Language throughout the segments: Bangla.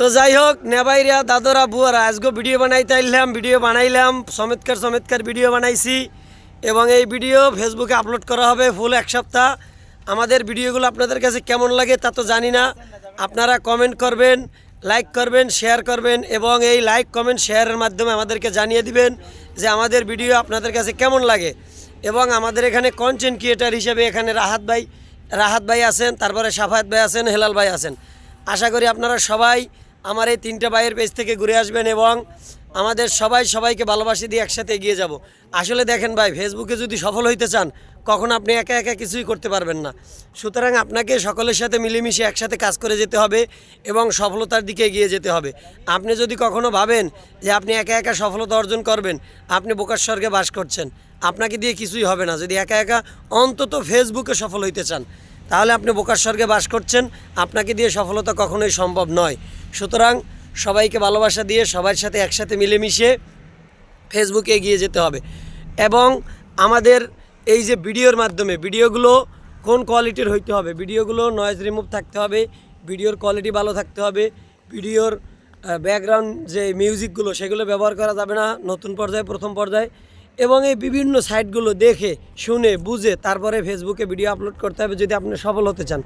তো যাই হোক নেবাইরা, দাদরা, বুয়ারা আজকে ভিডিও বানাইতে আইলাম, ভিডিও বানাইলাম চমৎকার চমৎকার ভিডিও বানাইছি। এবং এই ভিডিও ফেসবুকে আপলোড করা হবে ফুল এক সপ্তাহ। আমাদের ভিডিওগুলো আপনাদের কাছে কেমন লাগে তা তো জানি না। আপনারা কমেন্ট করবেন লাইক করবেন শেয়ার করবেন এবং এই লাইক কমেন্ট শেয়ারের মাধ্যমে আমাদেরকে জানিয়ে দিবেন যে আমাদের ভিডিও আপনাদের কাছে কেমন লাগে। এবং আমাদের এখানে কন্টেন্ট ক্রিয়েটার হিসেবে এখানে রাহাত ভাই রাহাত ভাই আছেন, তারপরে সাফায়াত ভাই আছেন, হেলাল ভাই আছেন। আশা করি আপনারা সবাই আমার এই তিনটে ভাইয়ের পেজ থেকে ঘুরে আসবেন এবং আমাদের সবাই সবাইকে ভালোবাসি দিয়ে একসাথে এগিয়ে যাব। আসলে দেখেন ভাই ফেসবুকে যদি সফল হইতে চান, কখন আপনি একা একা কিছুই করতে পারবেন না। সুতরাং আপনাকে সকলের সাথে মিলেমিশে একসাথে কাজ করে যেতে হবে এবং সফলতার দিকে এগিয়ে যেতে হবে। আপনি যদি কখনো ভাবেন যে আপনি একা একা সফলতা অর্জন করবেন, আপনি বোকার স্বর্গে বাস করছেন, আপনাকে দিয়ে কিছুই হবে না। যদি একা একা অন্তত ফেসবুকে সফল হইতে চান, তাহলে আপনি বোকার স্বর্গে বাস করছেন, আপনাকে দিয়ে সফলতা কখনোই সম্ভব নয়। সুতরাং সবাইকে ভালোবাসা দিয়ে সবার সাথে একসাথে মিলেমিশে ফেসবুকে এগিয়ে যেতে হবে। এবং আমাদের এই যে ভিডিওর মাধ্যমে, ভিডিওগুলো কোন কোয়ালিটির হইতে হবে? ভিডিওগুলো নয়েজ রিমুভ থাকতে হবে, ভিডিওর কোয়ালিটি ভালো থাকতে হবে, ভিডিওর ব্যাকগ্রাউন্ড যে মিউজিকগুলো সেগুলো ব্যবহার করা যাবে না, নতুন পর্যায়ে, প্রথম পর্যায়ে। এবং এই বিভিন্ন সাইটগুলো দেখে, শুনে, বুঝে, তারপরে ফেসবুকে ভিডিও আপলোড করতে হবে যদি আপনি সফল হতে চান।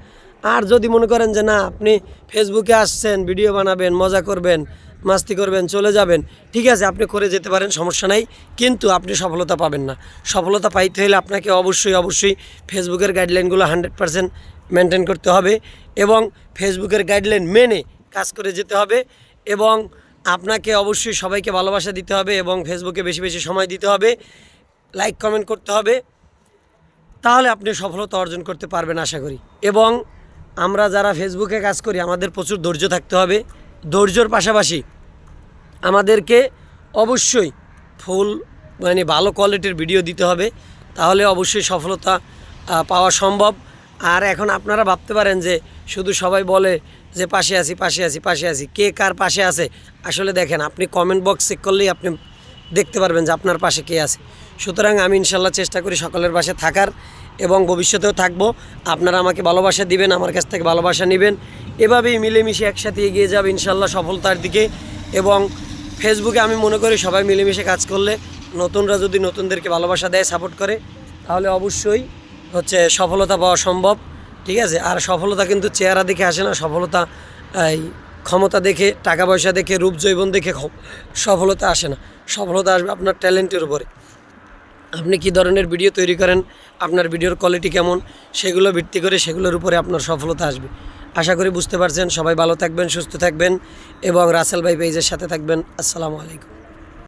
আর যদি মনে করেন যে না, আপনি ফেসবুকে আসছেন ভিডিও বানাবেন, মজা করবেন, মাস্তি করবেন, চলে যাবেন, ঠিক আছে, আপনি করে যেতে পারেন, সমস্যা নাই। কিন্তু আপনি সফলতা পাবেন না। সফলতা পাইতে হলে আপনাকে অবশ্যই অবশ্যই ফেসবুকের গাইডলাইনগুলো হান্ড্রেড পারসেন্ট মেনটেন করতে হবে এবং ফেসবুকের গাইডলাইন মেনে কাজ করে যেতে হবে এবং আপনাকে অবশ্যই সবাইকে ভালোবাসা দিতে হবে এবং ফেসবুকে বেশি বেশি সময় দিতে হবে। লাইক কমেন্ট করতে হবে। তাহলে আপনি সফলতা অর্জন করতে পারবেন আশা করি। এবং আমরা যারা ফেসবুকে কাজ করি, আমাদের প্রচুর ধৈর্য থাকতে হবে। ধৈর্যর পাশাপাশি আমাদেরকে অবশ্যই ফুল মানে ভালো কোয়ালিটির ভিডিও দিতে হবে। তাহলে অবশ্যই সফলতা পাওয়া সম্ভব। আর এখন আপনারা ভাবতে পারেন যে শুধু সবাই বলে যে পাশে আছি পাশে আছি পাশে আছি। কে কার পাশে আছে? আসলে দেখেন, আপনি কমেন্ট বক্স চেক করলেই আপনি দেখতে পারবেন যে আপনার পাশে কে আছে। সুতরাং আমি ইনশাল্লাহ চেষ্টা করি সকলের পাশে থাকার এবং ভবিষ্যতেও থাকব। আপনারা আমাকে ভালোবাসা দিবেন, আমার কাছ থেকে ভালোবাসা নেবেন। এভাবেই মিলেমিশে একসাথে এগিয়ে যাবে ইনশাল্লাহ সফলতার দিকে। এবং ফেসবুকে আমি মনে করি সবাই মিলেমিশে কাজ করলে নতুনরা যদি নতুনদেরকে ভালোবাসা দেয় সাপোর্ট করে, তাহলে অবশ্যই হচ্ছে সফলতা পাওয়া সম্ভব, ঠিক আছে? আর সফলতা কিন্তু চেহারা দেখে আসে না, সফলতা, এই, ক্ষমতা দেখে টাকা পয়সা দেখে, রূপ জৈবন দেখে সফলতা আসে না। সফলতা আসবে আপনার ট্যালেন্টের উপরে। আপনি কি ধরনের ভিডিও তৈরি করেন? আপনার ভিডিওর কোয়ালিটি কেমন? সেগুলো ভিত্তি করে সেগুলোর উপরে আপনার সফলতা আসবে। আশা করি বুঝতে পারছেন। সবাই ভালো থাকবেন, সুস্থ থাকবেন এবং রাসেল ভাই পেজের সাথে থাকবেন। আসসালামু আলাইকুম।